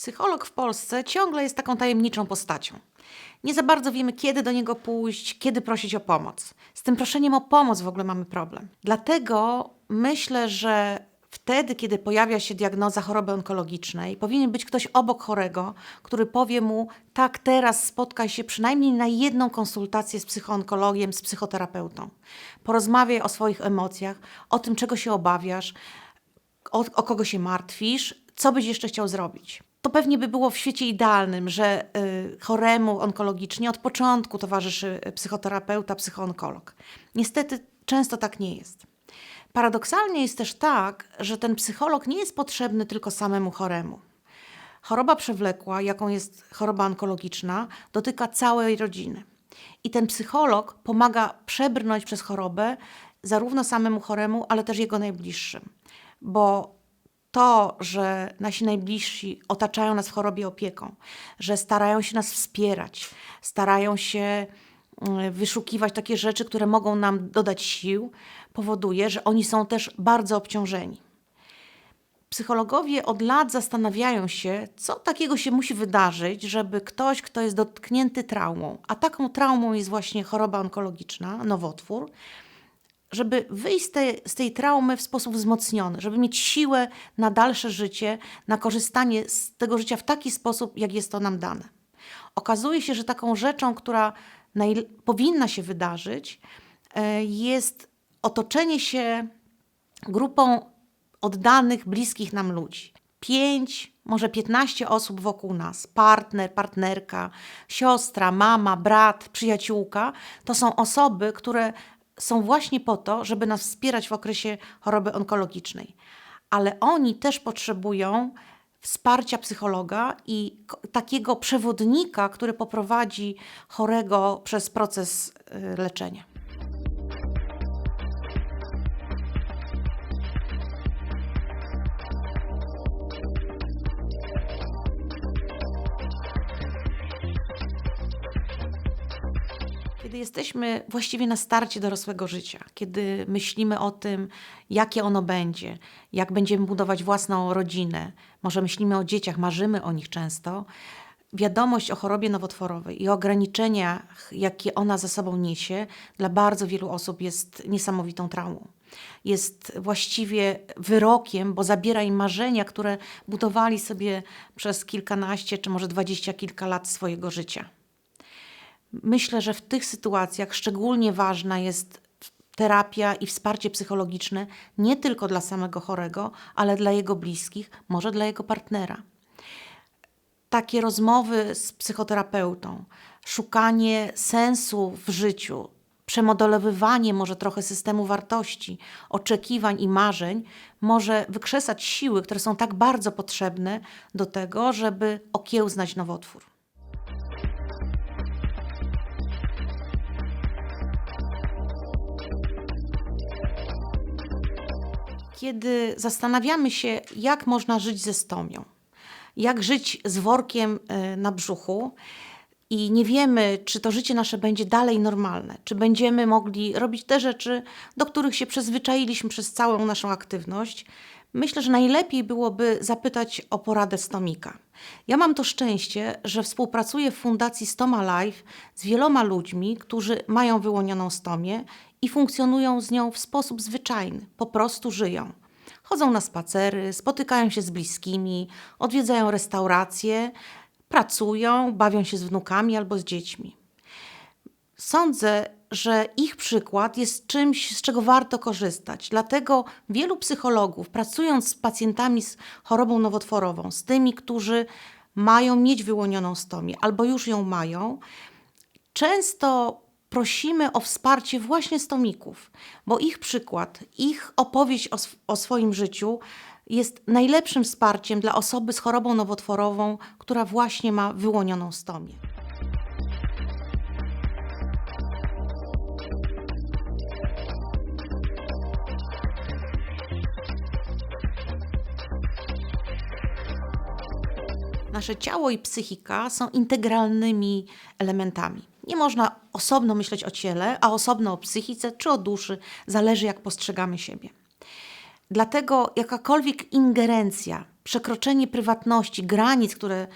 Psycholog w Polsce ciągle jest taką tajemniczą postacią. Nie za bardzo wiemy, kiedy do niego pójść, kiedy prosić o pomoc. Z tym proszeniem o pomoc w ogóle mamy problem. Dlatego myślę, że wtedy, kiedy pojawia się diagnoza choroby onkologicznej, powinien być ktoś obok chorego, który powie mu: Tak, teraz spotkaj się przynajmniej na jedną konsultację z psychoonkologiem, z psychoterapeutą. Porozmawiaj o swoich emocjach, o tym, czego się obawiasz, o, o kogo się martwisz, co byś jeszcze chciał zrobić. To pewnie by było w świecie idealnym, że y, choremu onkologicznie od początku towarzyszy psychoterapeuta, psychoonkolog. Niestety często tak nie jest. Paradoksalnie jest też tak, że ten psycholog nie jest potrzebny tylko samemu choremu. Choroba przewlekła, jaką jest choroba onkologiczna, dotyka całej rodziny. I ten psycholog pomaga przebrnąć przez chorobę zarówno samemu choremu, ale też jego najbliższym. Bo to, że nasi najbliżsi otaczają nas w chorobie opieką, że starają się nas wspierać, starają się mm, wyszukiwać takie rzeczy, które mogą nam dodać sił, powoduje, że oni są też bardzo obciążeni. Psychologowie od lat zastanawiają się, co takiego się musi wydarzyć, żeby ktoś, kto jest dotknięty traumą, a taką traumą jest właśnie choroba onkologiczna, nowotwór, żeby wyjść z tej, z tej traumy w sposób wzmocniony, żeby mieć siłę na dalsze życie, na korzystanie z tego życia w taki sposób, jak jest to nam dane. Okazuje się, że taką rzeczą, która powinna się wydarzyć, e, jest otoczenie się grupą oddanych, bliskich nam ludzi. Pięć, może piętnaście osób wokół nas, partner, partnerka, siostra, mama, brat, przyjaciółka, to są osoby, które są właśnie po to, żeby nas wspierać w okresie choroby onkologicznej. Ale oni też potrzebują wsparcia psychologa i takiego przewodnika, który poprowadzi chorego przez proces y, leczenia. Kiedy jesteśmy właściwie na starcie dorosłego życia, kiedy myślimy o tym, jakie ono będzie, jak będziemy budować własną rodzinę, może myślimy o dzieciach, marzymy o nich często, wiadomość o chorobie nowotworowej i ograniczeniach, jakie ona za sobą niesie, dla bardzo wielu osób jest niesamowitą traumą. Jest właściwie wyrokiem, bo zabiera im marzenia, które budowali sobie przez kilkanaście czy może dwadzieścia kilka lat swojego życia. Myślę, że w tych sytuacjach szczególnie ważna jest terapia i wsparcie psychologiczne nie tylko dla samego chorego, ale dla jego bliskich, może dla jego partnera. Takie rozmowy z psychoterapeutą, szukanie sensu w życiu, przemodelowywanie może trochę systemu wartości, oczekiwań i marzeń może wykrzesać siły, które są tak bardzo potrzebne do tego, żeby okiełznać nowotwór. Kiedy zastanawiamy się, jak można żyć ze stomią, jak żyć z workiem y, na brzuchu i nie wiemy, czy to życie nasze będzie dalej normalne, czy będziemy mogli robić te rzeczy, do których się przyzwyczailiśmy przez całą naszą aktywność, myślę, że najlepiej byłoby zapytać o poradę stomika. Ja mam to szczęście, że współpracuję w Fundacji Stoma Life z wieloma ludźmi, którzy mają wyłonioną stomię i funkcjonują z nią w sposób zwyczajny, po prostu żyją. Chodzą na spacery, spotykają się z bliskimi, odwiedzają restauracje, pracują, bawią się z wnukami albo z dziećmi. Sądzę, że ich przykład jest czymś, z czego warto korzystać. Dlatego wielu psychologów, pracując z pacjentami z chorobą nowotworową, z tymi, którzy mają mieć wyłonioną stomię albo już ją mają, często prosimy o wsparcie właśnie stomików, bo ich przykład, ich opowieść o, sw- o swoim życiu jest najlepszym wsparciem dla osoby z chorobą nowotworową, która właśnie ma wyłonioną stomię. Nasze ciało i psychika są integralnymi elementami. Nie można osobno myśleć o ciele, a osobno o psychice czy o duszy, zależy jak postrzegamy siebie. Dlatego jakakolwiek ingerencja przekroczenie prywatności, granic, które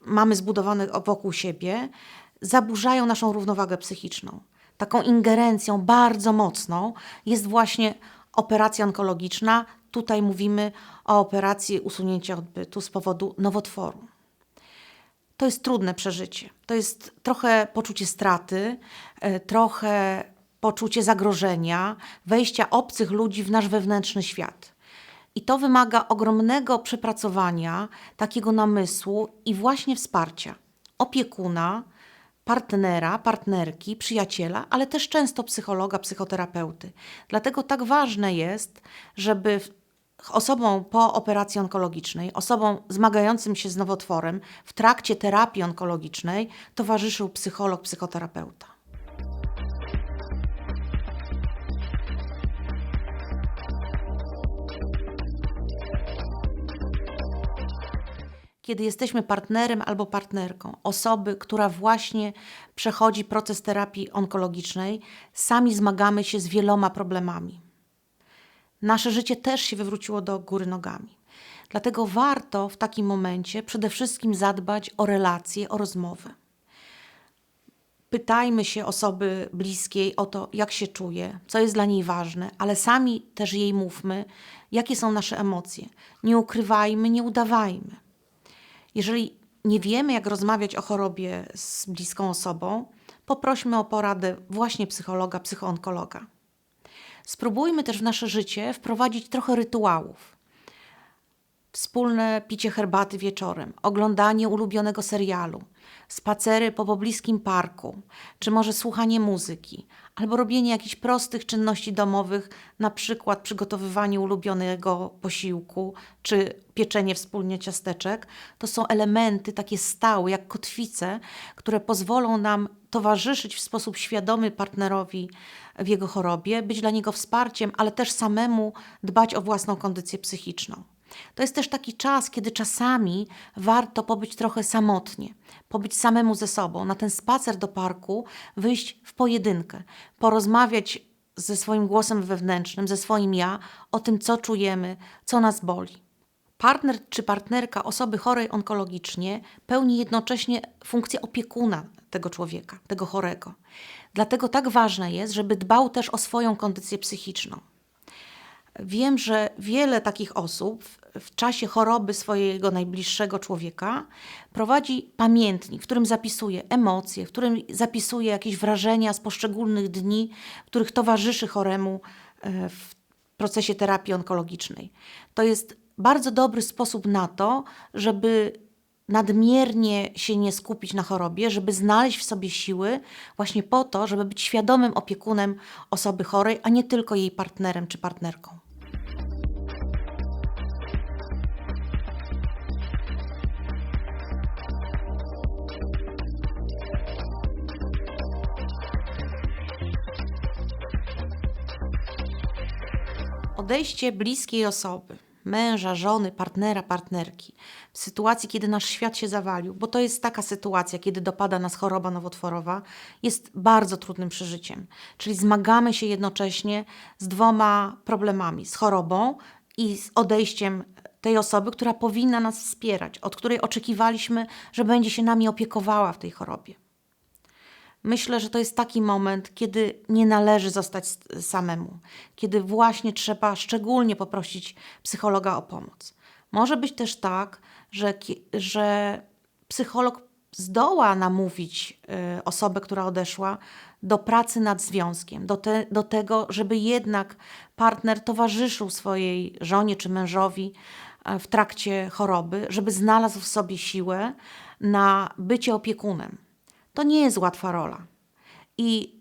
mamy zbudowane wokół siebie, zaburzają naszą równowagę psychiczną. Taką ingerencją bardzo mocną jest właśnie operacja onkologiczna. Tutaj mówimy o operacji usunięcia odbytu z powodu nowotworu. To jest trudne przeżycie. To jest trochę poczucie straty, e, trochę poczucie zagrożenia, wejścia obcych ludzi w nasz wewnętrzny świat. I to wymaga ogromnego przepracowania, takiego namysłu i właśnie wsparcia opiekuna, partnera, partnerki, przyjaciela, ale też często psychologa, psychoterapeuty. Dlatego tak ważne jest, żeby osobom po operacji onkologicznej, osobom zmagającym się z nowotworem w trakcie terapii onkologicznej towarzyszył psycholog, psychoterapeuta. kiedy jesteśmy partnerem albo partnerką osoby, która właśnie przechodzi proces terapii onkologicznej, sami zmagamy się z wieloma problemami. Nasze życie też się wywróciło do góry nogami. Dlatego warto w takim momencie przede wszystkim zadbać o relacje, o rozmowę. Pytajmy się osoby bliskiej o to, jak się czuje, co jest dla niej ważne, ale sami też jej mówmy, jakie są nasze emocje. Nie ukrywajmy, nie udawajmy. Jeżeli nie wiemy, jak rozmawiać o chorobie z bliską osobą, poprośmy o poradę właśnie psychologa, psychoonkologa. Spróbujmy też w nasze życie wprowadzić trochę rytuałów. Wspólne picie herbaty wieczorem, oglądanie ulubionego serialu, spacery po pobliskim parku, czy może słuchanie muzyki, albo robienie jakichś prostych czynności domowych, na przykład przygotowywanie ulubionego posiłku, czy pieczenie wspólnie ciasteczek, to są elementy takie stałe, jak kotwice, które pozwolą nam towarzyszyć w sposób świadomy partnerowi w jego chorobie, być dla niego wsparciem, ale też samemu dbać o własną kondycję psychiczną. To jest też taki czas, kiedy czasami warto pobyć trochę samotnie, pobyć samemu ze sobą, na ten spacer do parku, wyjść w pojedynkę, porozmawiać ze swoim głosem wewnętrznym, ze swoim ja, o tym, co czujemy, co nas boli. Partner czy partnerka osoby chorej onkologicznie pełni jednocześnie funkcję opiekuna tego człowieka, tego chorego. Dlatego tak ważne jest, żeby dbał też o swoją kondycję psychiczną. Wiem, że wiele takich osób w czasie choroby swojego najbliższego człowieka prowadzi pamiętnik, w którym zapisuje emocje, w którym zapisuje jakieś wrażenia z poszczególnych dni, których towarzyszy choremu e, w procesie terapii onkologicznej. To jest bardzo dobry sposób na to, żeby nadmiernie się nie skupić na chorobie, żeby znaleźć w sobie siły właśnie po to, żeby być świadomym opiekunem osoby chorej, a nie tylko jej partnerem czy partnerką. Odejście bliskiej osoby, męża, żony, partnera, partnerki, w sytuacji, kiedy nasz świat się zawalił, bo to jest taka sytuacja, kiedy dopada nas choroba nowotworowa, jest bardzo trudnym przeżyciem. Czyli zmagamy się jednocześnie z dwoma problemami: z chorobą i z odejściem tej osoby, która powinna nas wspierać, od której oczekiwaliśmy, że będzie się nami opiekowała w tej chorobie. Myślę, że to jest taki moment, kiedy nie należy zostać samemu, kiedy właśnie trzeba szczególnie poprosić psychologa o pomoc. Może być też tak, że, że psycholog zdoła namówić y, osobę, która odeszła, do pracy nad związkiem, do, te, do tego, żeby jednak partner towarzyszył swojej żonie czy mężowi e, w trakcie choroby, żeby znalazł w sobie siłę na bycie opiekunem to nie jest łatwa rola. I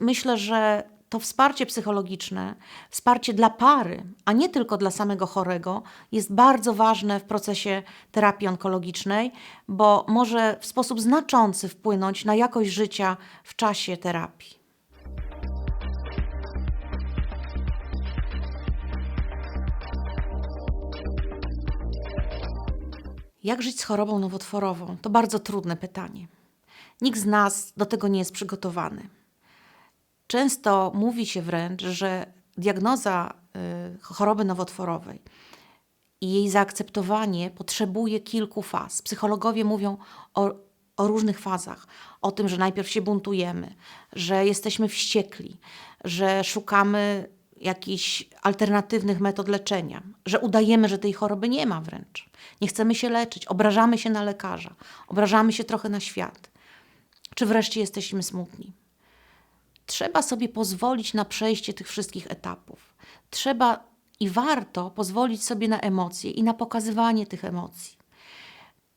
myślę, że to wsparcie psychologiczne, wsparcie dla pary, a nie tylko dla samego chorego, jest bardzo ważne w procesie terapii onkologicznej, bo może w sposób znaczący wpłynąć na jakość życia w czasie terapii. Jak żyć z chorobą nowotworową? To bardzo trudne pytanie. Nikt z nas do tego nie jest przygotowany. Często mówi się wręcz, że diagnoza y, choroby nowotworowej i jej zaakceptowanie potrzebuje kilku faz. Psychologowie mówią o, o różnych fazach. O tym, że najpierw się buntujemy, że jesteśmy wściekli, że szukamy jakichś alternatywnych metod leczenia, że udajemy, że tej choroby nie ma wręcz. Nie chcemy się leczyć, obrażamy się na lekarza, obrażamy się trochę na świat. Czy wreszcie jesteśmy smutni? Trzeba sobie pozwolić na przejście tych wszystkich etapów. Trzeba i warto pozwolić sobie na emocje i na pokazywanie tych emocji.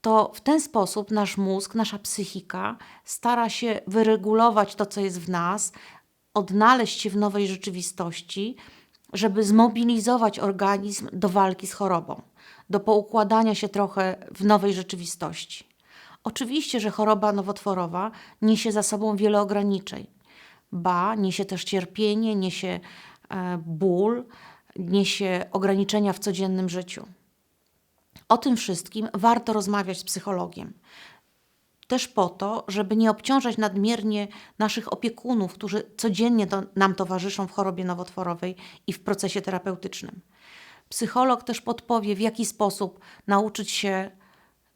To w ten sposób nasz mózg, nasza psychika stara się wyregulować to, co jest w nas, odnaleźć się w nowej rzeczywistości, żeby zmobilizować organizm do walki z chorobą, do poukładania się trochę w nowej rzeczywistości. Oczywiście, że choroba nowotworowa niesie za sobą wiele ograniczeń. Ba, niesie też cierpienie, niesie e, ból, niesie ograniczenia w codziennym życiu. O tym wszystkim warto rozmawiać z psychologiem. Też po to, żeby nie obciążać nadmiernie naszych opiekunów, którzy codziennie do, nam towarzyszą w chorobie nowotworowej i w procesie terapeutycznym. Psycholog też podpowie, w jaki sposób nauczyć się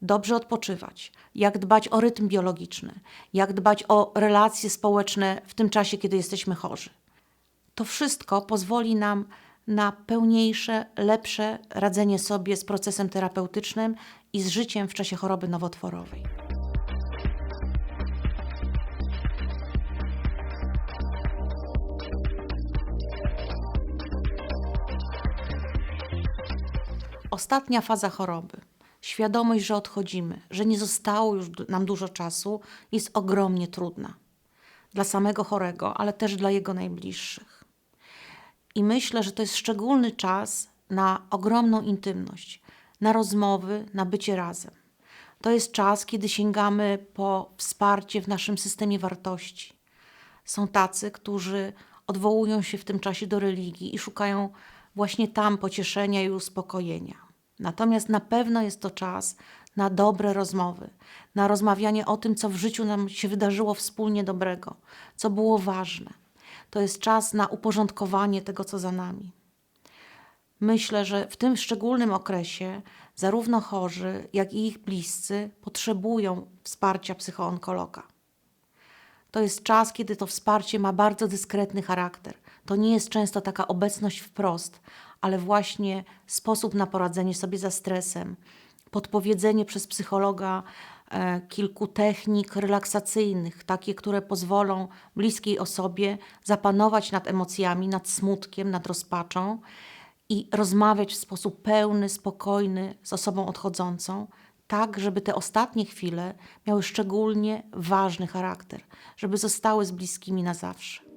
dobrze odpoczywać, jak dbać o rytm biologiczny, jak dbać o relacje społeczne w tym czasie, kiedy jesteśmy chorzy. To wszystko pozwoli nam na pełniejsze, lepsze radzenie sobie z procesem terapeutycznym i z życiem w czasie choroby nowotworowej. Ostatnia faza choroby. Świadomość, że odchodzimy, że nie zostało już nam dużo czasu, jest ogromnie trudna. Dla samego chorego, ale też dla jego najbliższych. I myślę, że to jest szczególny czas na ogromną intymność, na rozmowy, na bycie razem. To jest czas, kiedy sięgamy po wsparcie w naszym systemie wartości. Są tacy, którzy odwołują się w tym czasie do religii i szukają właśnie tam pocieszenia i uspokojenia. Natomiast na pewno jest to czas na dobre rozmowy, na rozmawianie o tym, co w życiu nam się wydarzyło wspólnie dobrego, co było ważne. To jest czas na uporządkowanie tego, co za nami. Myślę, że w tym szczególnym okresie zarówno chorzy, jak i ich bliscy potrzebują wsparcia psychoonkologa. To jest czas, kiedy to wsparcie ma bardzo dyskretny charakter. To nie jest często taka obecność wprost, ale właśnie sposób na poradzenie sobie ze stresem, podpowiedzenie przez psychologa e, kilku technik relaksacyjnych, takie, które pozwolą bliskiej osobie zapanować nad emocjami, nad smutkiem, nad rozpaczą i rozmawiać w sposób pełny, spokojny z osobą odchodzącą, tak, żeby te ostatnie chwile miały szczególnie ważny charakter, żeby zostały z bliskimi na zawsze.